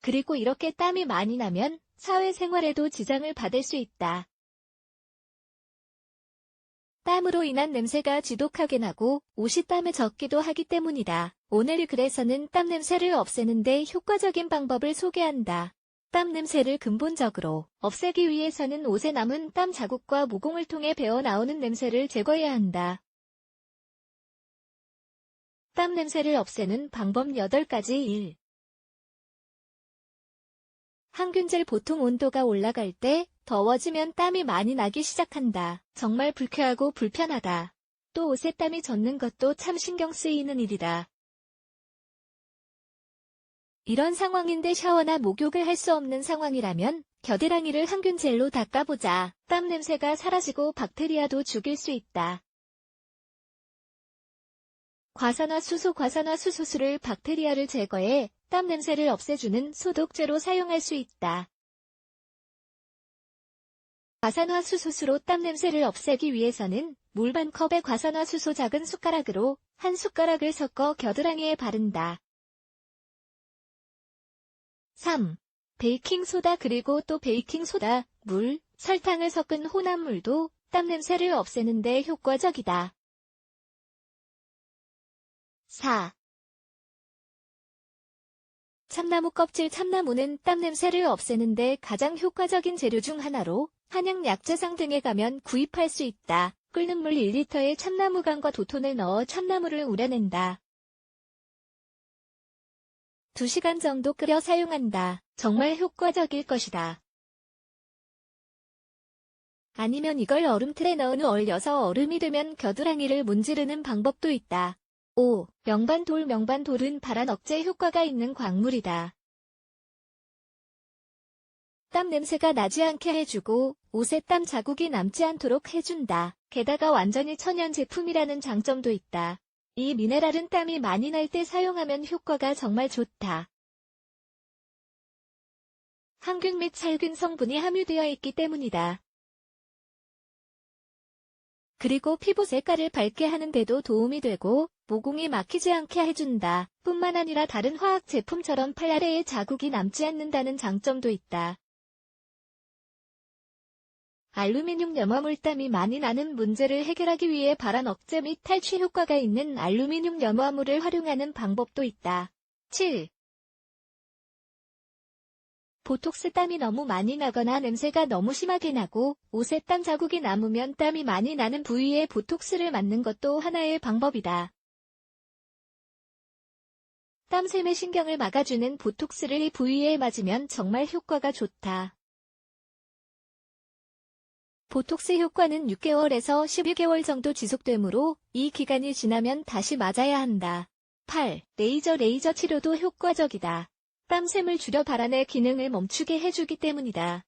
그리고 이렇게 땀이 많이 나면 사회생활에도 지장을 받을 수 있다. 땀으로 인한 냄새가 지독하게 나고 옷이 땀에 젖기도 하기 때문이다. 오늘 그래서는 땀 냄새를 없애는데 효과적인 방법을 소개한다. 땀 냄새를 근본적으로 없애기 위해서는 옷에 남은 땀 자국과 모공을 통해 배어 나오는 냄새를 제거해야 한다. 땀 냄새를 없애는 방법 8가지 1. 항균질 보통 온도가 올라갈 때 더워지면 땀이 많이 나기 시작한다. 정말 불쾌하고 불편하다. 또 옷에 땀이 젖는 것도 참 신경 쓰이는 일이다. 이런 상황인데 샤워나 목욕을 할 수 없는 상황이라면 겨드랑이를 항균젤로 닦아보자. 땀 냄새가 사라지고 박테리아도 죽일 수 있다. 과산화수소 과산화수소수를 박테리아를 제거해 땀 냄새를 없애주는 소독제로 사용할 수 있다. 과산화수소수로 땀 냄새를 없애기 위해서는 물 반 컵에 과산화수소 작은 숟가락으로 한 숟가락을 섞어 겨드랑이에 바른다. 3. 베이킹소다 그리고 또 베이킹소다, 물, 설탕을 섞은 혼합물도 땀 냄새를 없애는 데 효과적이다. 4. 참나무 껍질 참나무는 땀 냄새를 없애는데 가장 효과적인 재료 중 하나로 한약 약재상 등에 가면 구입할 수 있다. 끓는 물 1리터에 참나무강과 도톤을 넣어 참나무를 우려낸다. 2시간 정도 끓여 사용한다. 정말 효과적일 것이다. 아니면 이걸 얼음틀에 넣은 후 얼려서 얼음이 되면 겨드랑이를 문지르는 방법도 있다. 5. 명반돌 명반돌은 발한 억제 효과가 있는 광물이다. 땀 냄새가 나지 않게 해주고 옷에 땀 자국이 남지 않도록 해준다. 게다가 완전히 천연 제품이라는 장점도 있다. 이 미네랄은 땀이 많이 날 때 사용하면 효과가 정말 좋다. 항균 및 살균 성분이 함유되어 있기 때문이다. 그리고 피부 색깔을 밝게 하는 데도 도움이 되고 모공이 막히지 않게 해준다. 뿐만 아니라 다른 화학 제품처럼 팔 아래에 자국이 남지 않는다는 장점도 있다. 알루미늄 염화 물땀이 많이 나는 문제를 해결하기 위해 발한 억제 및 탈취 효과가 있는 알루미늄 염화물을 활용하는 방법도 있다. 7. 보톡스 땀이 너무 많이 나거나 냄새가 너무 심하게 나고 옷에 땀 자국이 남으면 땀이 많이 나는 부위에 보톡스를 맞는 것도 하나의 방법이다. 땀샘의 신경을 막아주는 보톡스를 이 부위에 맞으면 정말 효과가 좋다. 보톡스 효과는 6개월에서 12개월 정도 지속되므로 이 기간이 지나면 다시 맞아야 한다. 8. 레이저 레이저 치료도 효과적이다. 땀샘을 줄여 발안의 기능을 멈추게 해주기 때문이다.